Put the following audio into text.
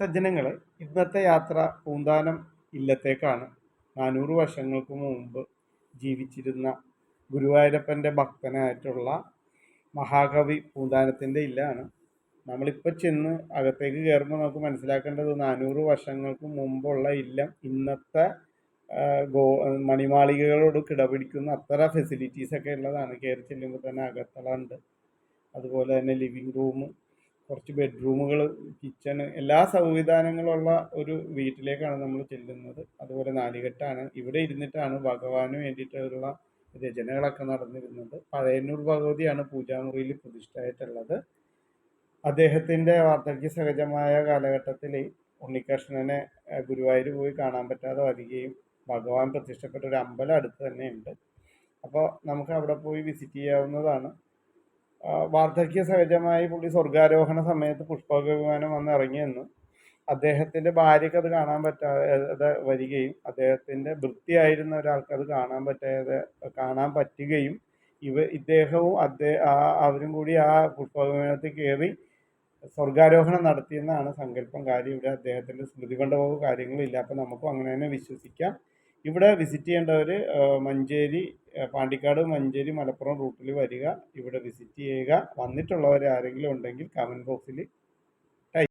സജ്ജനങ്ങളെ ഇന്നത്തെ യാത്ര പൂന്താനം ഇല്ലത്തേക്കാണ്. നാനൂറ് വർഷങ്ങൾക്ക് മുമ്പ് ജീവിച്ചിരുന്ന ഗുരുവായൂരപ്പന്റെ ഭക്തനായിട്ടുള്ള മഹാകവി പൂന്താനത്തിന്റെ ഇല്ലാണ്. നമ്മളിപ്പോൾ ചെന്ന് അകത്തേക്ക് കയറുമ്പോൾ നമുക്ക് മനസ്സിലാക്കേണ്ടത് നാനൂറ് വർഷങ്ങൾക്ക് മുമ്പുള്ള ഇല്ലം ഇന്നത്തെ ഗോ മണിമാളികകളോട് കിടപിടിക്കുന്ന അത്ര ഫെസിലിറ്റീസൊക്കെ ഉള്ളതാണ്. കയറി ചെല്ലുമ്പോൾ തന്നെ അകത്തളമുണ്ട്. അതുപോലെ തന്നെ ലിവിങ് റൂം കുറച്ച് ബെഡ്റൂമുകൾ കിച്ചണ് എല്ലാ സംവിധാനങ്ങളുള്ള ഒരു വീട്ടിലേക്കാണ് നമ്മൾ ചെല്ലുന്നത്. അതുപോലെ നാലുകെട്ടാണ്. ഇവിടെ ഇരുന്നിട്ടാണ് ഭഗവാന് വേണ്ടിയിട്ടുള്ള രചനകളൊക്കെ നടന്നിരുന്നത്. പഴയന്നൂർ ഭഗവതിയാണ് പൂജാമുറിയിൽ പ്രതിഷ്ഠയായിട്ടുള്ളത്. അദ്ദേഹത്തിന്റെ വാർദ്ധക്യ സഹജമായ കാലഘട്ടത്തിൽ ഉണ്ണികൃഷ്ണനെ ഗുരുവായൂർ പോയി കാണാൻ പറ്റാതെ വരികയും ഭഗവാൻ പ്രതിഷ്ഠപ്പെട്ട ഒരു അമ്പലം അടുത്ത് തന്നെയുണ്ട്. അപ്പോൾ നമുക്ക് അവിടെ പോയി വിസിറ്റ് ചെയ്യാവുന്നതാണ്. വാർദ്ധക്യ സഹജമായി പുള്ളി സ്വർഗാരോഹണ സമയത്ത് പുഷ്പക വിമാനം വന്ന് ഇറങ്ങിയെന്ന് അദ്ദേഹത്തിന്റെ ഭാര്യയ്ക്ക് അത് കാണാൻ പറ്റാതെ വരികയും അദ്ദേഹത്തിന്റെ വൃത്തിയായിരുന്ന ഒരാൾക്ക് അത് കാണാൻ പറ്റാതെ കാണാൻ പറ്റുകയും ഇവ ഇദ്ദേഹവും അദ്ദേഹം അവരും കൂടി ആ പുഷ്പക വിമാനത്തിൽ കയറി സ്വർഗാരോഹണം നടത്തിയെന്നാണ് സങ്കല്പം. കാര്യം ഇവിടെ അദ്ദേഹത്തിന്റെ സ്മൃതി കൊണ്ടുപോകുന്ന കാര്യങ്ങളില്ല അപ്പോൾ നമുക്കും അങ്ങനെ തന്നെ വിശ്വസിക്കാം. ഇവിടെ വിസിറ്റ് ചെയ്യേണ്ടവർ മഞ്ചേരി പാണ്ടിക്കാട് മഞ്ചേരി മലപ്പുറം റൂട്ടിൽ വരിക ഇവിടെ വിസിറ്റ് ചെയ്യുക. വന്നിട്ടുള്ളവർ ആരെങ്കിലും ഉണ്ടെങ്കിൽ കമന്റ് ബോക്സിൽ